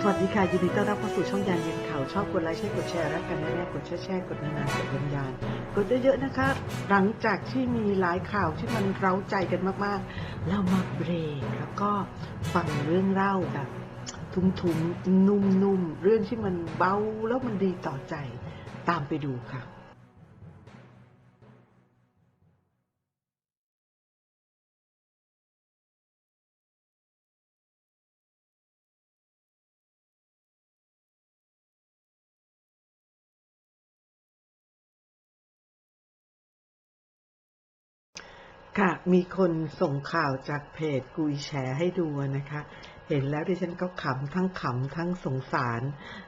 สวัสดีค่ะ ยินดีต้อนรับเข้าสู่ช่องยานเย็นข่าว ชอบกดไลค์แช่กดแชร์รักกันแน่ๆกดแชร์แชร์กดนานๆกดยานยานกดเยอะๆนะคะ หลังจากที่มีหลายข่าวที่มันเร้าใจกันมากๆ เรามาเบรกแล้วก็ฟังเรื่องเล่าแบบทุ้มๆนุ่มๆเรื่องที่มันเบาแล้วมันดีต่อใจตามไปดูค่ะ ค่ะ มีคนส่งข่าวจากเพจกุยแชร์ให้ดูนะคะ เห็นแล้วดิฉันก็ขำทั้งขำทั้งสงสาร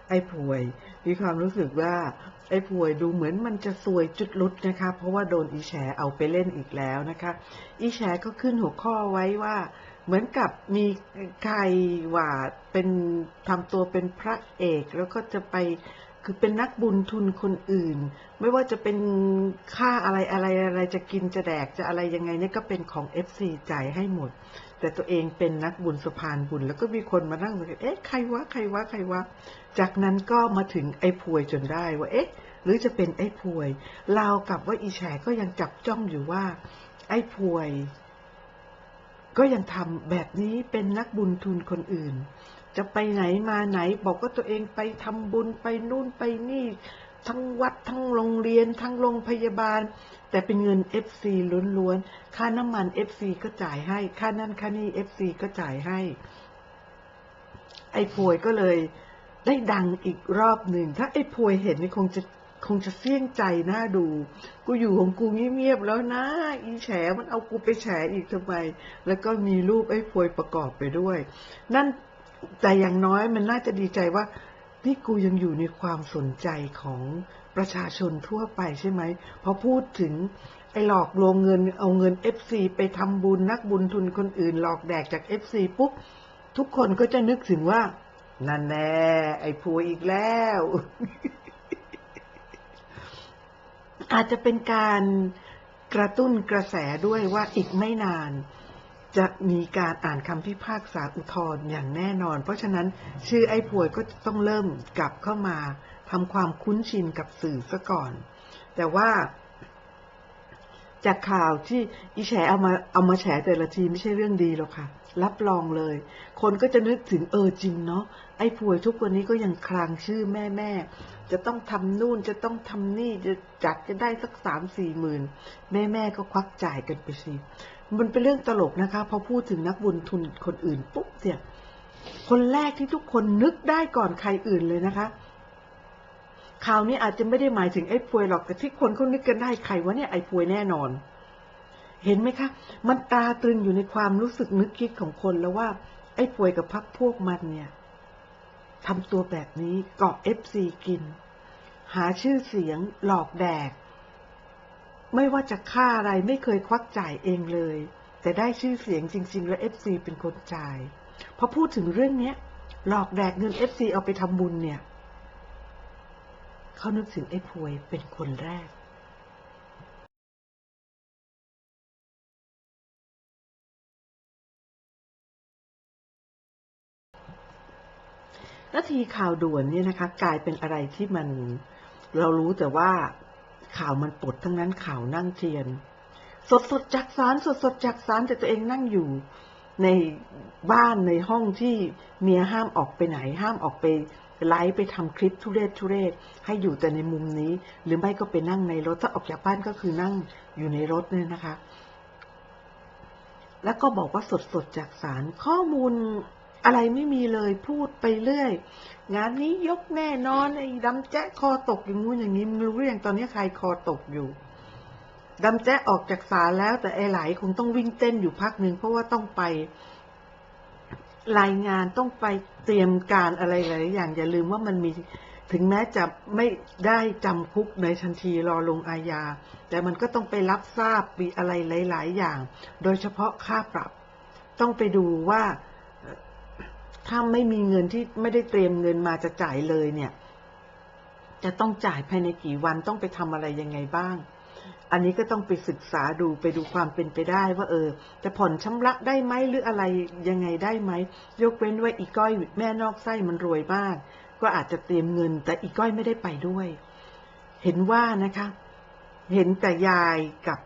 ไอ้ผวย มีความรู้สึกว่า ไอ้ผวยดูเหมือนมันจะซวยจุดลุดนะคะ เพราะว่าโดนอีแฉเอาไปเล่นอีกแล้วนะคะ อีแฉก็ขึ้นหัวข้อไว้ว่า เหมือนกับมีใครว่าเป็นทำตัวเป็นพระเอกแล้วก็จะไป คือเป็นนักบุญทุนคนอื่น ไม่ว่าจะเป็นค่าอะไรอะไรอะไรจะกินจะแดกจะอะไรยังไงเนี่ยก็เป็นของ FC จ่ายให้หมด แต่ตัวเองเป็นนักบุญสะพานบุญ แล้วก็มีคนมานั่งดูเอ๊ะใครวะใครวะใครวะ จากนั้นก็มาถึงไอ้พวยจนได้ว่าเอ๊ะ หรือจะเป็นไอ้พวยราวกับว่าอีแฉก็ยังจับจ้องอยู่ว่า ไอ้พวย ก็ยังทำแบบนี้เป็นนักบุญทุนคนอื่น จะไปไหนมาไหน บอกว่าตัวเองไปทำบุญไปนู่นไปนี่ ทั้งวัดทั้งโรงเรียน ทั้งโรงพยาบาล แต่เป็นเงิน FC ล้วนๆ ค่าน้ำมัน FC ก็จ่ายให้ ค่านั่นค่านี่ FC ก็จ่ายให้ ไอ้พวยก็เลยได้ดังอีกรอบหนึ่ง ถ้าไอ้พวยเห็นนี่คงจะคงจะเสี่ยงใจน่าดู กูอยู่ของกูเงียบๆแล้วนะ อีแฉมันเอากูไปแฉอีกทำไม แล้วก็มีรูปไอ้พวยประกอบไปด้วย นั่น แต่อย่างน้อยมันน่าจะดีใจว่า นี่กูยังอยู่ในความสนใจของประชาชนทั่วไปใช่ไหมพอพูดถึงไอ้หลอกลวงเงินเอาเงิน FC ไปทำบุญนักบุญทุนคนอื่น หลอกแดกจาก FC ปุ๊บ ทุกคนก็จะนึกถึงว่า นั่นแน่ไอ้ผัวอีกแล้ว อาจจะเป็นการกระตุ้นกระแสด้วยว่าอีกไม่นาน จะมีการอ่านคำพิพากษาอุทธรณ์อย่างแน่นอน เพราะฉะนั้นชื่อไอ้พวยก็จะต้องเริ่มกลับเข้ามาทำความคุ้นชินกับสื่อซะก่อน แต่ว่าจากข่าวที่อีแฉเอามาเอามาแฉแต่ละทีไม่ใช่เรื่องดีหรอกค่ะ รับรองเลย คนก็จะนึกถึงเออจริงเนาะไอ้พวยทุกวันนี้ก็ยังคลางชื่อแม่แม่จะต้องทำนู่นจะต้องทำนี่จะจัดจะได้สักสามสี่หมื่นแม่แม่ก็ควักจ่ายกันไปสิ มันเป็นเรื่องตลกนะคะ พอพูดถึงนักบุญทุนคนอื่นปุ๊บเนี่ยคนแรกที่ทุกคนนึกได้ก่อนใครอื่นเลยนะคะข่าวนี้อาจจะไม่ได้หมายถึงไอ้พวยหรอกแต่ที่คนเขานึกกันได้ใครวะเนี่ยไอ้พวยแน่นอน เห็นไหมคะ มันตาตรึงอยู่ในความรู้สึกนึกคิดของคนแล้วว่า ไอ้พวยกับพักพวกมันเนี่ยทำตัวแบบนี้เกาะเอฟซีกิน หาชื่อเสียงหลอกแดก ไม่ว่าจะค่าอะไรไม่เคยควักจ่ายเองเลย แต่ได้ชื่อเสียงจริง ๆ แล้วเอฟซีเป็นคนจ่ายพอพูดถึงเรื่องนี้หลอกแดกเงินเอฟซีเอาไปทำบุญเนี่ย เขานึกถึงไอ้พวยเป็นคนแรกนาทีข่าวด่วนเนี่ยนะคะ กลายเป็นอะไรที่มัน เรารู้แต่ว่า ข่าวมันปดทั้งนั้นข่าวนั่งเทียน สดสดจากศาลสดสดจากศาลแต่ตัวเองนั่งอยู่ในบ้านในห้องที่เมียห้ามออกไปไหน ห้ามออกไปไลฟ์ไปทำคลิปทุเรศทุเรศให้อยู่แต่ในมุมนี้ หรือไม่ก็ไปนั่งในรถถ้าออกจากบ้านก็คือนั่งอยู่ในรถเนี่ยนะคะ แล้วก็บอกว่าสดสดจากศาลข้อมูล อะไรไม่มีเลยพูดไปเรื่อย งานนี้ยกแน่นอนไอ้ดำแจ๊ะคอตกอย่างงู้นอย่างนี้มึงรู้หรือยังตอนนี้ใครคอตกอยู่ดำแจ๊ะออกจากศาลแล้วแต่ไอ้ไหลคงต้องวิ่งเต้นอยู่พักหนึ่งเพราะว่าต้องไป รายงานต้องไปเตรียมการอะไรหลายอย่างอย่าลืมว่ามันมีถึงแม้จะไม่ได้จำคุกในทันทีรอลงอาญา แต่มันก็ต้องไปรับทราบมีอะไรหลาย ๆ อย่าง โดยเฉพาะค่าปรับ ต้องไปดูว่า ถ้าไม่มีเงินที่ไม่ได้เตรียมเงินมาจะจ่ายเลยเนี่ย จะต้องจ่ายภายในกี่วันต้องไปทำอะไรยังไงบ้าง อันนี้ก็ต้องไปศึกษาดูไปดูความเป็นไปได้ว่าเออ จะผ่อนชำระได้ไหมหรืออะไรยังไงได้ไหม ยกเว้นว่าอีก้อยแม่นอกไส้มันรวยมาก ก็อาจจะเตรียมเงิน แต่อีก้อยไม่ได้ไปด้วย เห็นว่านะคะเห็นแต่ยายกับ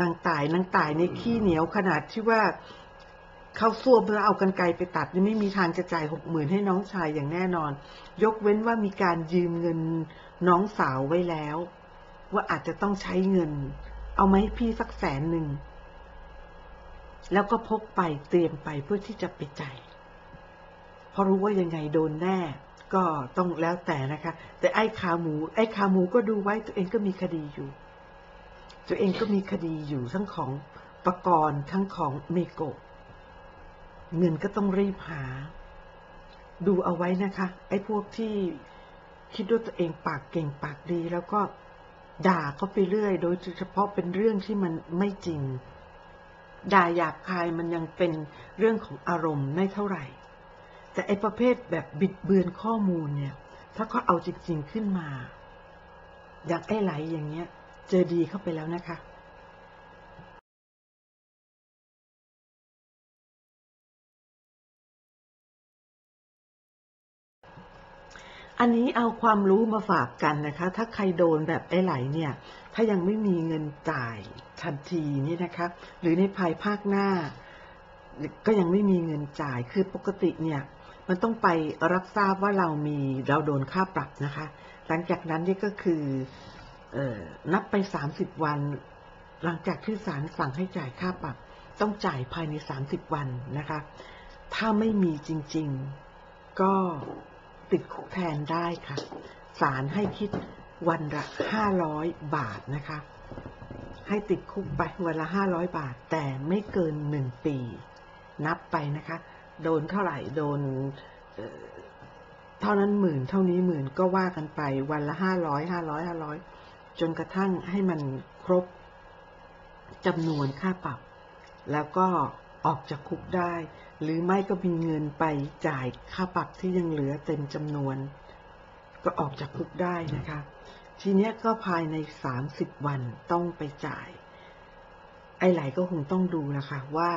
นางตายนางตายในขี้เหนียวขนาดที่ว่า เข้าซ่วมแล้วเอากันไกลไปตัดนี่ไม่มีทางจะจ่ายหกหมื่นให้น้องชายอย่างแน่นอน ยกเว้นว่ามีการยืมเงินน้องสาวไว้แล้ว ว่าอาจจะต้องใช้เงิน เอาไหมาให้พี่สักแสนหนึ่ง แล้วก็พกไปเตรียมไปเพื่อที่จะไปจ่ายเพราะรู้ว่ายังไงโดนแน่ ก็ต้องแล้วแต่นะคะ แต่ไอ้ขาหมู ไอ้ขาหมูก็ดูไว้ตัวเองก็มีคดีอยู่ ตัวเองก็มีคดีอยู่ทั้งของประกรณ์ทั้งของเมโกะ เงินก็ต้องรีบหา ดูเอาไว้นะคะ ไอ้พวกที่คิดว่าตัวเองปากเก่งปากดี แล้วก็ด่าเขาไปเรื่อย โดยเฉพาะเป็นเรื่องที่มันไม่จริง ด่าหยาบคายมันยังเป็นเรื่องของอารมณ์ไม่เท่าไหร่ แต่ไอ้ประเภทแบบบิดเบือนข้อมูลเนี่ย ถ้าเขาเอาจริง ๆ ขึ้นมา อย่างไอ้ไหลอย่างเงี้ย เจอดีเข้าไปแล้วนะคะ อันนี้เอาความรู้มาฝากกันนะคะ ถ้าใครโดนแบบไอ้ไหลเนี่ย ถ้ายังไม่มีเงินจ่ายทันทีนี่นะคะ หรือในภายภาคหน้า ก็ยังไม่มีเงินจ่าย คือปกติเนี่ย มันต้องไปรับทราบว่าเรามีเราโดนค่าปรับนะคะ หลังจากนั้นนี่ก็คือออนับไปสามสิบวัน หลังจากที่ศาลสั่งให้จ่ายค่าปรับ ต้องจ่ายภายในสามสิบวันนะคะ ถ้าไม่มีจริง ๆ ก็ ติดคุกแทนได้ค่ะ ศาลให้คิดวันละห้าร้อยบาทนะคะ ให้ติดคุกไปวันละห้าร้อยบาท แต่ไม่เกินหนึ่งปี นับไปนะคะ โดนเท่าไหร่โดนเท่านั้นหมื่นเท่านี้หมื่นก็ว่ากันไปวันละห้าร้อยห้าร้อยห้าร้อยจนกระทั่งให้มันครบจำนวนค่าปรับ แล้วก็ออกจากคุกได้ หรือไม่ก็มีเงินไปจ่ายค่าปรับที่ยังเหลือเต็มจำนวน ก็ออกจากคุกได้นะคะ ทีเนี้ยก็ภายในสามสิบวันต้องไปจ่าย ไอ้ไหลก็คงต้องดูนะคะว่า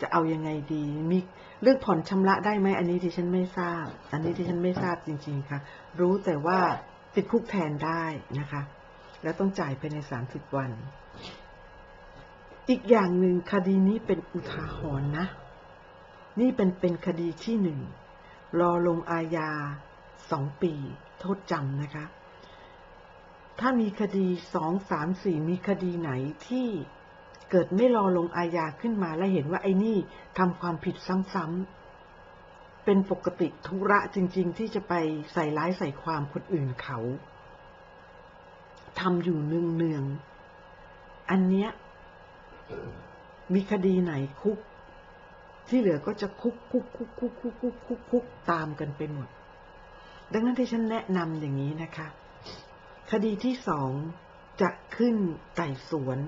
จะเอายังไงดีมีเรื่องผ่อนชำระได้ไหมอันนี้ที่ฉันไม่ทราบ อันนี้ที่ฉันไม่ทราบจริง ๆค่ะ รู้แต่ว่าติดคุกแทนได้นะคะ แล้วต้องจ่ายภายในสามสิบวัน อีกอย่างหนึ่งคดีนี้เป็นอุทาหรณ์นะ นี่เป็นเป็นคดีที่หนึ่ง รอลงอาญาสองปี โทษจำนะคะ ถ้ามีคดีสองสามสี่มีคดีไหนที่เกิดไม่รอลงอาญาขึ้นมาและเห็นว่าไอ้นี่ทำความผิดซ้ำๆเป็นปกติธุระจริง ๆ ที่จะไปใส่ร้ายใส่ความคนอื่นเขาทำอยู่เนืองๆอันเนี้ยมีคดีไหนคุก ที่เหลือก็จะคุกคุกคุกคุกคุกคุกคุกคุกตามกันไปหมด ดังนั้นที่ฉันแนะนำอย่างนี้นะคะ คดีที่สองจะขึ้นไต่สวน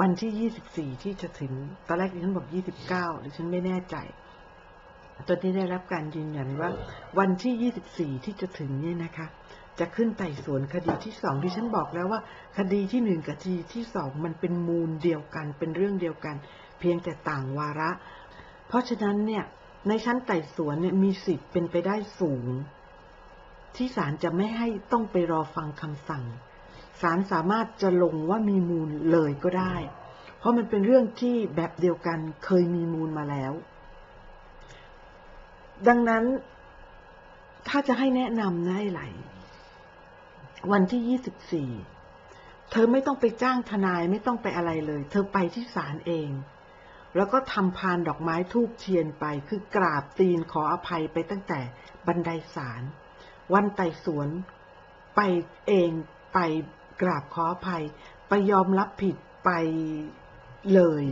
วันที่ยี่สิบสี่ที่จะถึง ตอนแรกดิฉันบอกยี่สิบเก้าดิฉันไม่แน่ใจตอนนี้ได้รับการยืนยันว่า วันที่ยี่สิบสี่ที่จะถึงเนี่ยนะคะ จะขึ้นไต่สวนคดีที่สองที่ฉันบอกแล้วว่า คดีที่หนึ่งกับคดีที่สองมันเป็นมูลเดียวกัน เป็นเรื่องเดียวกัน เพียงแต่ต่างวาระ เพราะฉะนั้นเนี่ยในชั้นไต่สวนเนี่ยมีสิทธิ์เป็นไปได้สูง ที่ศาลจะไม่ให้ต้องไปรอฟังคำสั่งศาลสามารถจะลงว่ามีมูลเลยก็ได้ เพราะมันเป็นเรื่องที่แบบเดียวกันเคยมีมูลมาแล้ว ดังนั้นถ้าจะให้แนะนำนะไอ้ไหลวันที่ยี่สิบสี่เธอไม่ต้องไปจ้างทนายไม่ต้องไปอะไรเลย เธอไปที่ศาลเอง แล้วก็ทำพานดอกไม้ทูบเทียนไป คือกราบตีนขออภัยไปตั้งแต่บันไดศาลวันไต่สวนไปเองไปกราบขออภัย ไปยอมรับผิดไปเลย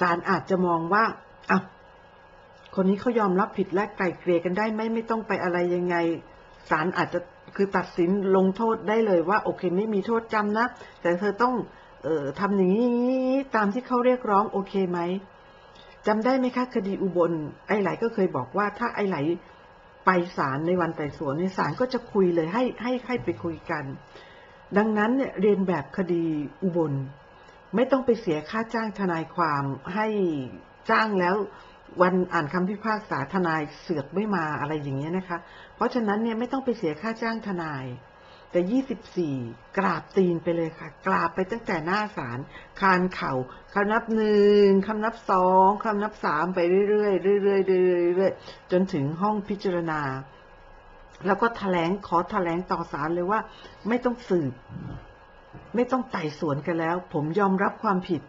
ศาลอาจจะมองว่าอะคนนี้เขายอมรับผิดและไกลเกลี่ยกันได้ไหมไม่ต้องไปอะไรยังไงศาลอาจจะคือตัดสินลงโทษได้เลยว่า โอเค ไม่มีโทษจำนะ แต่เธอต้อง เออทำอย่างนี้ตามที่เขาเรียกร้องโอเคไหมจำได้ไหมคะคดีอุบล ไอ้ไหลก็เคยบอกว่าถ้าไอ้ไหลไปศาลในวันไต่สวนในศาลก็จะคุยเลยให้ให้ให้ไปคุยกัน ดังนั้นเนี่ยเรียนแบบคดีอุบล ไม่ต้องไปเสียค่าจ้างทนายความให้จ้างแล้ววันอ่านคำพิพากษาทนายเสือกไม่มาอะไรอย่างเงี้ยนะคะ เพราะฉะนั้นเนี่ยไม่ต้องไปเสียค่าจ้างทนาย แต่24กราบตีนไปเลยค่ะ กราบไปตั้งแต่หน้าศาลคานเข่าคำนับหนึ่งคำนับสองคำนับสามไปเรื่อยๆเรื่อยๆเรื่อยๆเรื่อยๆจนถึงห้องพิจารณา แล้วก็แถลงขอแถลงต่อศาลเลยว่า ไม่ต้องสืบ ไม่ต้องไต่สวนกันแล้ว ผมยอมรับความผิด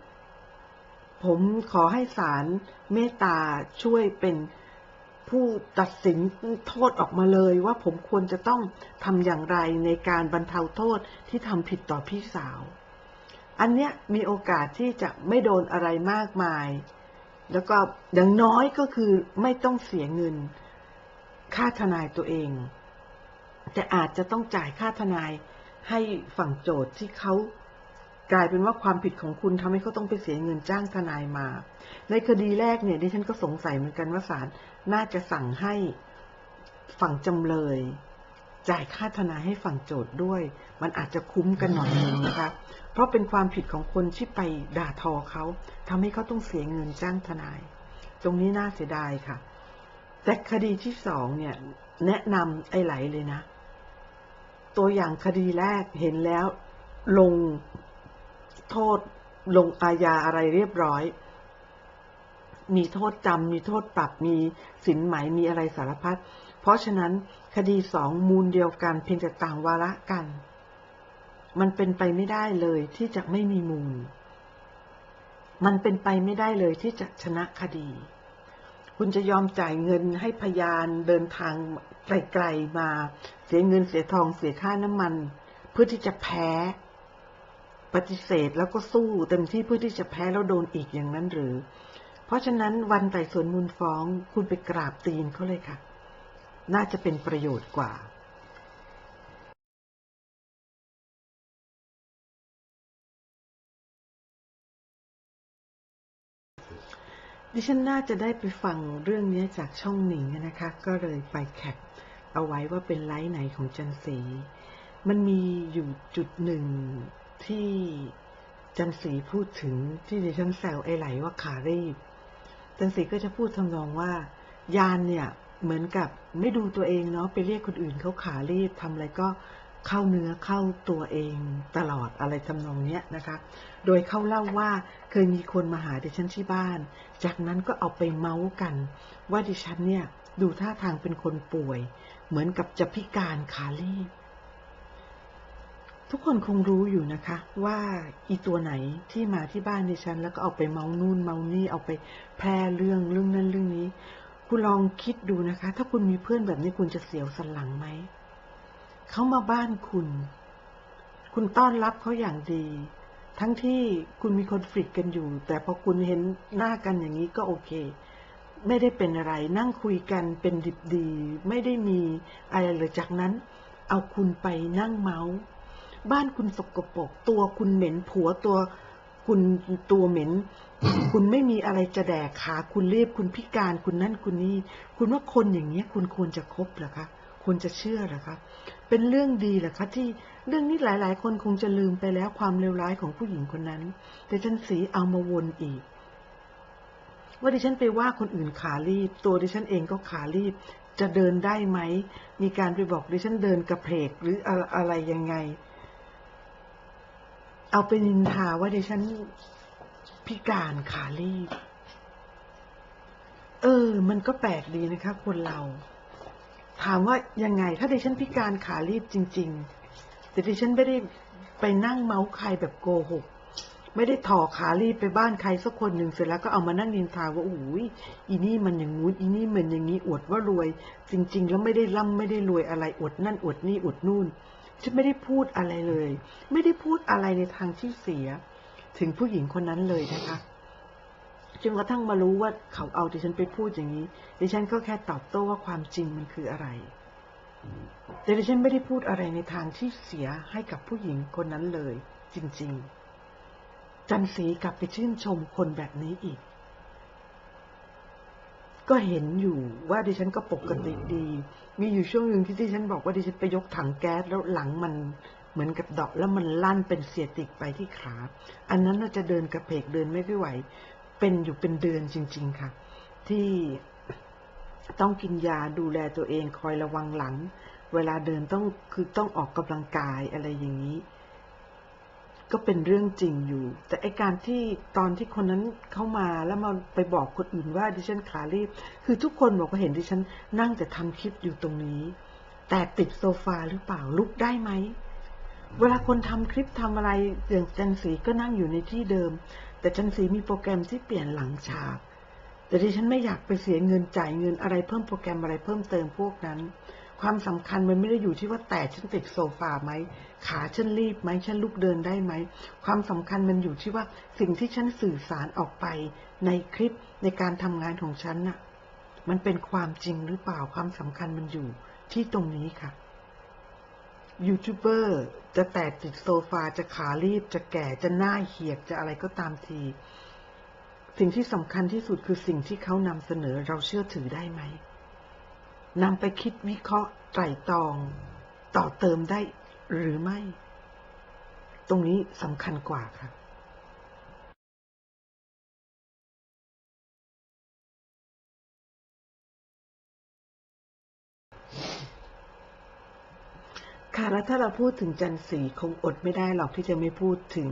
ผมขอให้ศาลเมตตาช่วยเป็น ผู้ตัดสินโทษออกมาเลยว่าผมควรจะต้องทำอย่างไรในการบรรเทาโทษที่ทำผิดต่อพี่สาว อันเนี้ยมีโอกาสที่จะไม่โดนอะไรมากมาย แล้วก็อย่างน้อยก็คือไม่ต้องเสียเงิน ค่าทนายตัวเอง แต่อาจจะต้องจ่ายค่าทนายให้ฝั่งโจทย์ที่เขา กลายเป็นว่าความผิดของคุณทำให้เขาต้องไปเสียเงินจ้างทนายมา ในคดีแรกเนี่ยดิฉันก็สงสัยเหมือนกันว่าศาลน่าจะสั่งให้ฝั่งจำเลย จ่ายค่าทนายให้ฝั่งโจทย์ด้วย มันอาจจะคุ้มกันหน่อยนึงนะคะ เพราะเป็นความผิดของคนที่ไปด่าทอเขาทำให้เขาต้องเสียเงินจ้างทนาย ตรงนี้น่าเสียดายค่ะ แต่คดีที่สองเนี่ย แนะนำไอ้ไหลเลยนะ ตัวอย่างคดีแรกเห็นแล้วลง โทษลงอาญาอะไรเรียบร้อย มีโทษจำ มีโทษปรับ มีสินไหม มีอะไรสารพัด เพราะฉะนั้นคดีสองมูลเดียวกัน เพียงแต่ต่างวาระกัน มันเป็นไปไม่ได้เลยที่จะไม่มีมูล มันเป็นไปไม่ได้เลยที่จะชนะคดี คุณจะยอมจ่ายเงินให้พยานเดินทางไกลๆมา เสียเงินเสียทองเสียค่าน้ำมัน เพื่อที่จะแพ้ ปฏิเสธแล้วก็สู้เต็มที่เพื่อที่จะแพ้แล้วโดนอีกอย่างนั้นหรือ เพราะฉะนั้นวันไต่สวนมูลฟ้องคุณไปกราบตีนเขาเลยค่ะ น่าจะเป็นประโยชน์กว่าดิฉันน่าจะได้ไปฟังเรื่องนี้จากช่องหนิงนะคะ ก็เลยไปแคปเอาไว้ว่าเป็นไลฟ์ไหนของจันสี มันมีอยู่จุดหนึ่ง ที่จันสีพูดถึงที่ดิฉันแซวไอ้ไหลว่าขารีบจันสีก็จะพูดทำนองว่า ยานเนี่ยเหมือนกับไม่ดูตัวเองเนาะไปเรียกคนอื่นเขาขารีบทำอะไรก็เข้าเนื้อเข้าตัวเองตลอดอะไรทำนองเนี้ยนะคะ โดยเขาเล่าว่าเคยมีคนมาหาดิฉันที่บ้าน จากนั้นก็เอาไปเมาส์กัน ว่าดิฉันเนี่ยดูท่าทางเป็นคนป่วย เหมือนกับจะพิการขาลีบ ทุกคนคงรู้อยู่นะคะ ว่าอีตัวไหนที่มาที่บ้านดิฉัน แล้วก็เอาไปเมานู่นเมานี่เอาไปแพร่เรื่องเรื่องนั้นเรื่องนี้ คุณลองคิดดูนะคะ ถ้าคุณมีเพื่อนแบบนี้คุณจะเสียวสันหลังไหมเขามาบ้านคุณ คุณต้อนรับเขาอย่างดี ทั้งที่คุณมีคอนฟ lict กันอยู่ แต่พอคุณเห็นหน้ากันอย่างนี้ก็โอเค ไม่ได้เป็นอะไร นั่งคุยกันเป็นดิบดี ไม่ได้มีอะไรเลยจากนั้น เอาคุณไปนั่งเมาส์ บ้านคุณสกปรกตัวคุณเหม็นผัวตัวคุณตัวเหม็น คุณไม่มีอะไรจะแดกขาคุณเรียบคุณพิการคุณนั่นคุณนี่ คุณว่าคนอย่างเนี้ย คุณควรจะคบเหรอคะควรจะเชื่อเหรอคะเป็นเรื่องดีเหรอคะที่เรื่องนี้หลาย ๆ คนคงจะลืมไปแล้วความเลวร้ายของผู้หญิงคนนั้น แต่จันสีเอามาวนอีก ว่าดิฉันไปว่าคนอื่นขารีบ ตัวดิฉันเองก็ขารีบ จะเดินได้ไหม มีการไปบอกดิฉันเดินกระเพกหรืออะไรยังไง เอาไปนินทาว่าดิฉันพิการขารีบ เออ มันก็แปลกดีนะคะคนเรา ถามว่ายังไง ถ้าดิฉันพิการขารีบจริง ๆ แต่ดิฉันไม่ได้ไปนั่งเมาส์ใครแบบโกหก ไม่ได้ถอขารีบไปบ้านใครสักคนหนึ่งเสร็จแล้วก็เอามานั่งนินทาว่าโอ้ยอีนี่มันอย่างงู้นอีนี่มันอย่างนี้อวดว่ารวย จริง ๆ แล้วไม่ได้ร่ำไม่ได้รวยอะไรอวดนั่นอวดนี่อวดนู่น ฉันไม่ได้พูดอะไรเลย ไม่ได้พูดอะไรในทางที่เสีย ถึงผู้หญิงคนนั้นเลยนะคะจนกระทั่งมารู้ว่าเขาเอาดิฉันไปพูดอย่างนี้ ดิฉันก็แค่ตอบโต้ว่าความจริงมันคืออะไร แต่ดิฉันไม่ได้พูดอะไรในทางที่เสียให้กับผู้หญิงคนนั้นเลย จริง ๆ จันสีกลับไปชื่นชมคนแบบนี้อีก ก็เห็นอยู่ว่าดิฉันก็ปกติดี มีอยู่ช่วงหนึ่งที่ดิฉันบอกว่าดิฉันไปยกถังแก๊สแล้วหลังมันเหมือนกับดาะแล้วมันลั่นเป็นเสียติกไปที่ขา อันนั้นเราจะเดินกระเพกเดินไม่ค่อยไหว เป็นอยู่เป็นเดือนจริง ๆค่ะ ที่ต้องกินยาดูแลตัวเองคอยระวังหลัง เวลาเดินต้องคือต้องออกกำลังกายอะไรอย่างนี้ ก็เป็นเรื่องจริงอยู่ แต่ไอการที่ตอนที่คนนั้นเข้ามาแล้วมาไปบอกคนอื่นว่าดิฉันขารีบ คือทุกคนบอกว่าเห็นดิฉันนั่งแต่ทำคลิปอยู่ตรงนี้ แต่ติดโซฟาหรือเปล่าลุกได้ไหม เวลาคนทำคลิปทำอะไรอย่างจันสีก็นั่งอยู่ในที่เดิม แต่จันสีมีโปรแกรมที่เปลี่ยนหลังฉาก แต่ดิฉันไม่อยากไปเสียเงินจ่ายเงินอะไรเพิ่มโปรแกรมอะไรเพิ่มเติมพวกนั้น ความสำคัญมันไม่ได้อยู่ที่ว่าแต่ฉันติดโซฟาไหม ขาฉันรีบไหมฉันลุกเดินได้ไหม ความสำคัญมันอยู่ที่ว่าสิ่งที่ฉันสื่อสารออกไป ในคลิปในการทำงานของฉันน่ะ มันเป็นความจริงหรือเปล่าความสำคัญมันอยู่ที่ตรงนี้ค่ะยูทูบเบอร์จะแตกติดโซฟาจะขารีบ จะแก่จะหน้าเหียกจะอะไรก็ตามที สิ่งที่สำคัญที่สุดคือสิ่งที่เขานำเสนอเราเชื่อถือได้ไหม นำไปคิดวิเคราะห์ไตรตรอง ต่อเติมได้หรือไม่ ตรงนี้สำคัญกว่าค่ะค่ะแล้วถ้าเราพูดถึงจันสีคงอดไม่ได้หรอกที่จะไม่พูดถึง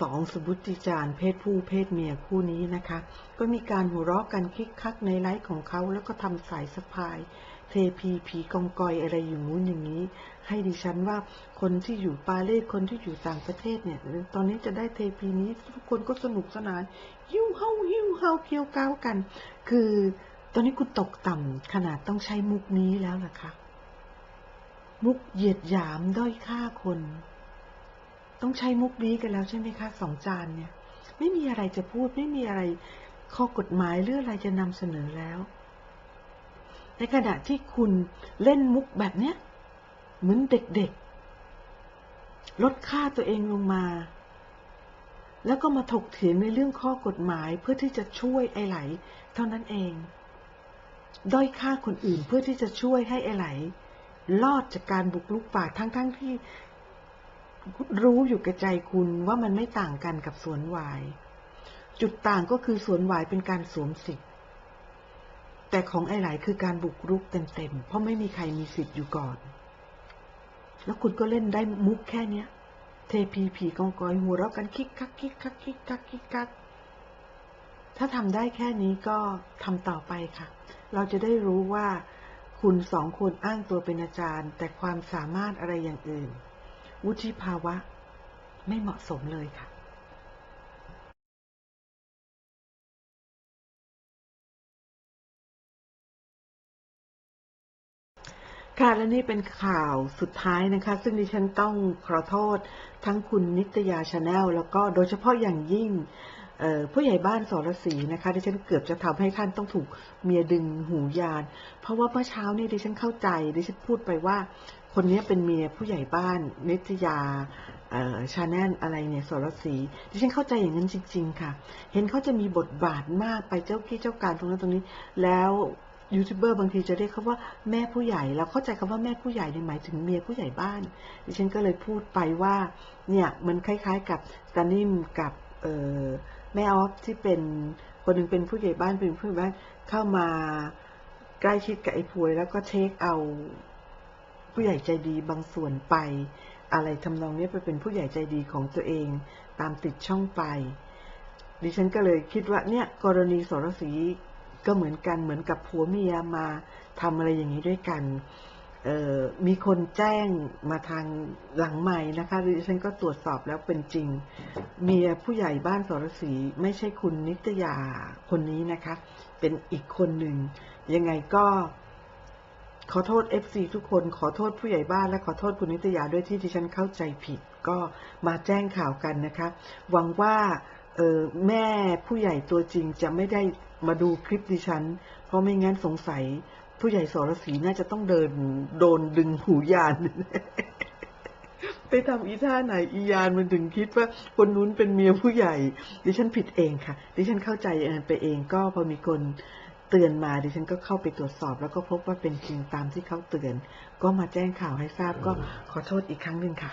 สองสมบุติจารย์เพศผู้เพศเมียคู่นี้นะคะ ก็มีการหัวเราะกันคิกคักในไลฟ์ของเขา แล้วก็ทำสายสะพาย เทพีผีกองกอยอะไรอยู่นู้นอย่างนี้ ให้ดิฉันว่าคนที่อยู่ปาเลสคนที่อยู่ต่างประเทศเนี่ย ตอนนี้จะได้เทพีนี้ทุกคนก็สนุกสนานหิ้วเฮาหิ้วเฮาเพียวก้าวกัน คือตอนนี้คุณตกต่ำขนาดต้องใช้มุกนี้แล้วล่ะค่ะมุกเหยียดหยามด้อยค่าคน ต้องใช้มุกนี้กันแล้วใช่ไหมคะสองจานเนี่ย ไม่มีอะไรจะพูดไม่มีอะไรข้อกฎหมายหรืออะไรจะนำเสนอแล้ว ในขณะที่คุณเล่นมุกแบบเนี้ยเหมือนเด็กๆ ลดค่าตัวเองลงมา แล้วก็มาถกเถียงในเรื่องข้อกฎหมายเพื่อที่จะช่วยไอ้ไหล เท่านั้นเอง ด้อยค่าคนอื่นเพื่อที่จะช่วยให้ไอ้ไหลรอดจากการบุกลุกป่าทั้งๆทที่ รู้อยู่กับใจคุณว่ามันไม่ต่างกันกับสวนวาย จุดต่างก็คือสวนวายเป็นการสวมสิทธิ์ แต่ของไอ้หลายคือการบุกรุกเต็มๆ เพราะไม่มีใครมีสิทธิ์อยู่ก่อน แล้วคุณก็เล่นได้มุกแค่เนี้ย เทพีผีกองกอยหัวเราะกันคิกคักคิกคักคิกคักคิกคักถ้าทำได้แค่นี้ก็ทำต่อไปค่ะ เราจะได้รู้ว่าคุณสองคนอ้างตัวเป็นอาจารย์ แต่ความสามารถอะไรอย่างอื่น วุฒิภาวะ ไม่เหมาะสมเลยค่ะค่ะและนี่เป็นข่าวสุดท้ายนะคะ ซึ่งดิฉันต้องขอโทษทั้งคุณนิตยาชาแนลแล้วก็โดยเฉพาะอย่างยิ่งผู้ใหญ่บ้านสรศรีนะคะดิฉันเกือบจะทำให้ท่านต้องถูกเมียดึงหูยาน เพราะว่าเมื่อเช้านี่ดิฉันเข้าใจดิฉันพูดไปว่า คนนี้เป็นเมียผู้ใหญ่บ้าน นิตยาชาแนลอะไรเนี่ยสรศรีดิฉันเข้าใจอย่างนั้นจริง ๆ ค่ะ เห็นเขาจะมีบทบาทมากไปเจ้ากี้เจ้าการตรงนั้นตรงนี้ แล้วยูทูบเบอร์บางทีจะเรียกเขาว่าแม่ผู้ใหญ่ เราเข้าใจคำว่าแม่ผู้ใหญ่เนี่ยหมายถึงเมียผู้ใหญ่บ้าน ดิฉันก็เลยพูดไปว่าเนี่ยมันคล้าย ๆ กับตานิมกับแม่ออฟที่เป็นคนหนึ่งเป็นผู้ใหญ่บ้านเป็นผู้ใหญ่บ้านเข้ามาใกล้ชิดกับไอ้พวยแล้วก็เทคเอา ผู้ใหญ่ใจดีบางส่วนไป อะไรทำนองนี้ไปเป็นผู้ใหญ่ใจดีของตัวเองตามติดช่องไป ดิฉันก็เลยคิดว่าเนี่ยกรณีสรศรีก็เหมือนกันเหมือนกับผัวเมียมาทำอะไรอย่างนี้ด้วยกันมีคนแจ้งมาทางหลังใหม่นะคะดิฉันก็ตรวจสอบแล้วเป็นจริง เมียผู้ใหญ่บ้านสรศรีไม่ใช่คุณนิตยาคนนี้นะคะ เป็นอีกคนหนึ่ง ยังไงก็ ขอโทษ FC ทุกคน ขอโทษผู้ใหญ่บ้านและขอโทษคุณนิตยาด้วยที่ดิฉันเข้าใจผิด ก็มาแจ้งข่าวกันนะคะ หวังว่าแม่ผู้ใหญ่ตัวจริงจะไม่ได้มาดูคลิปดิฉัน เพราะไม่งั้นสงสัย ผู้ใหญ่สรศรีน่าจะต้องเดินโดนดึงหูยาน ไปทำอีท่าไหนอียานมันถึงคิดว่าคนนู้นเป็นเมียผู้ใหญ่ ดิฉันผิดเองค่ะ ดิฉันเข้าใจไปเองก็พอมีคน เตือนมาดิฉันก็เข้าไปตรวจสอบ แล้วก็พบว่าเป็นจริงตามที่เขาเตือน ก็มาแจ้งข่าวให้ทราบก็ขอโทษอีกครั้งหนึ่งค่ะ